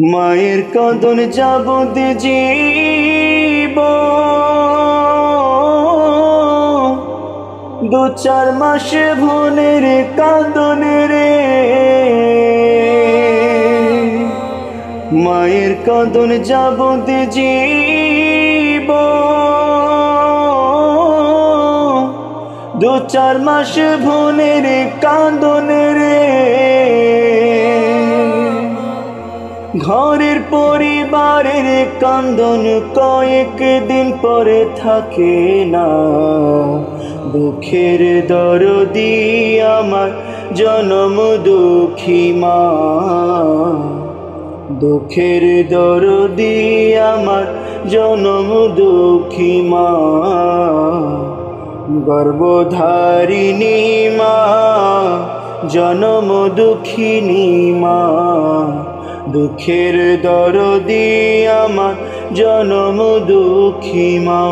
মায়ের কদন যাবত জীব। দু চার মাস ভনের কাঁদন রে। মায়ের কদন যাবত জীব। দু চার মাস ভনের কাঁদন রে। ঘরের পরিবারের কান্দন কয়েক দিন পরে থাকে না। দুঃখের দরদি আমার জনম দুঃখী মা। দুঃখের দরদি আমার জনম দুঃখী মা। গর্ভধারিণী মা, জনম দুঃখিনী মা। দুঃখের দরদি আমার, জনম দুঃখী মা।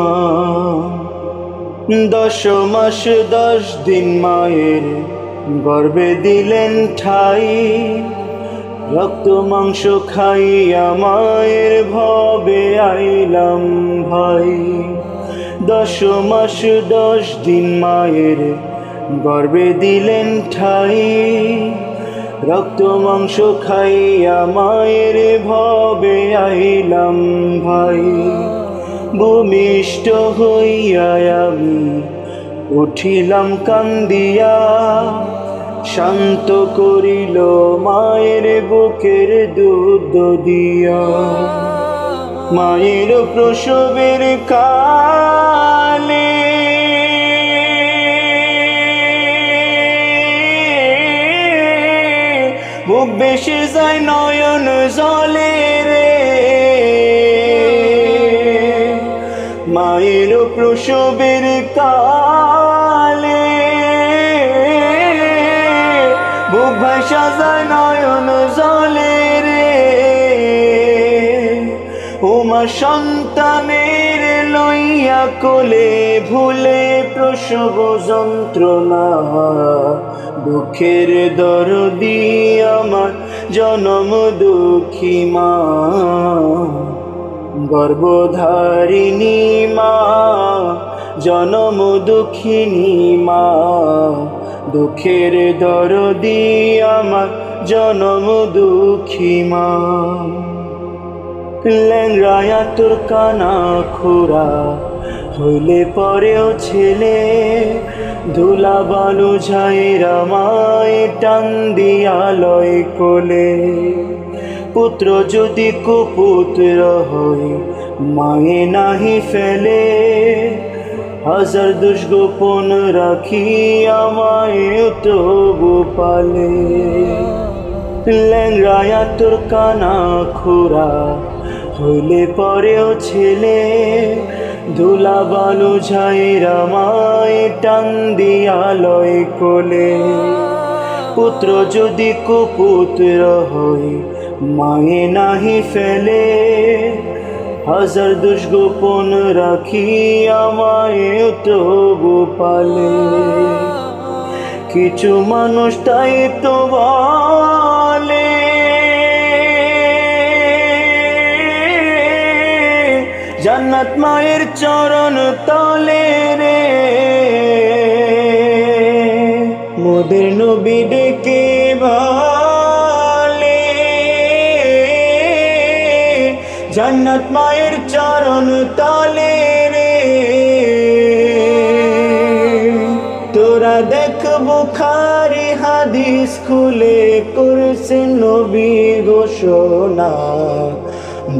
দশ মাস, দশ দিন মায়ের গর্বে দিলেন ঠাই। রক্ত, মাংস খাইয়া মায়ের ভবে আইলাম ভাই। দশ মাস, দশ দিন মায়ের গর্বে দিলেন ঠাই। রক্ত মাংস খাইয়া মায়ের ভবে আইলাম ভাই। ভূমিষ্ঠ হইয়া আমি উঠিলাম কান্দিয়া, শান্ত করিল মায়ের বুকের দুধ দিয়া। মায়ের প্রসবের কালে বেশি যায় নয়ন জলে রে। মায়ের প্রসবের কালে বুক ভাষা যায় নয়ন জলে রে। উমা সন্তানের লইয়া কোলে ভুলে প্রসব যন্ত্রণা। দুঃখের দরদি আমার জনম দুঃখী মা। গর্ভধারিণী মা, জনম দুঃখিনী মা। দুঃখের দরদি আমার জনম দুঃখী মা। ল্যাংরায়া তোর কানা খোরা। হইলে পরেও ছেলে ধুলা বালু ঝাইরা মায় টান দিয়া লয় কোলে। পুত্র যদি কুপুত্র হয়, মায়ে নাহি ফেলে। হাজার দুষ্গোপন রাখি আমায় তবু পালে। ল্যাংরায়া তোর কানা খোরা হইলে পরেও ছেলে ধুলা বালু ঝাইরা মায় টান দিয়ালয় কোলে। পুত্র যদি কুপুত্র হয়, মায়ে নাহি ফেলে। হাজার দুষ্গোপন রাখি আমায় তবু পালে। কিছু মানুষ তাই তো বলে। জান্নাত মায়ের চরণ তলে রে। মোদের নবী ডেকে বলে, জান্নাত মায়ের চরণ তলে রে। তোরা দেখ বুখারি হাদিস খুলে করছে নবী ঘোষণা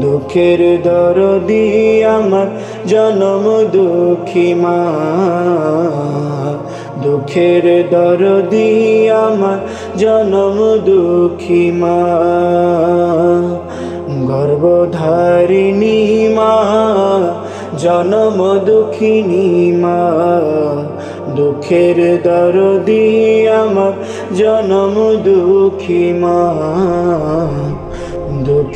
দুঃখের দরদি আমার জনম দুঃখী মা। দুঃখের দরদি আমার জনম দুঃখী মা। গর্ভধারিণী মা, জনম দুঃখিনী মা। দুঃখের দরদি আমার জনম দুঃখী মা।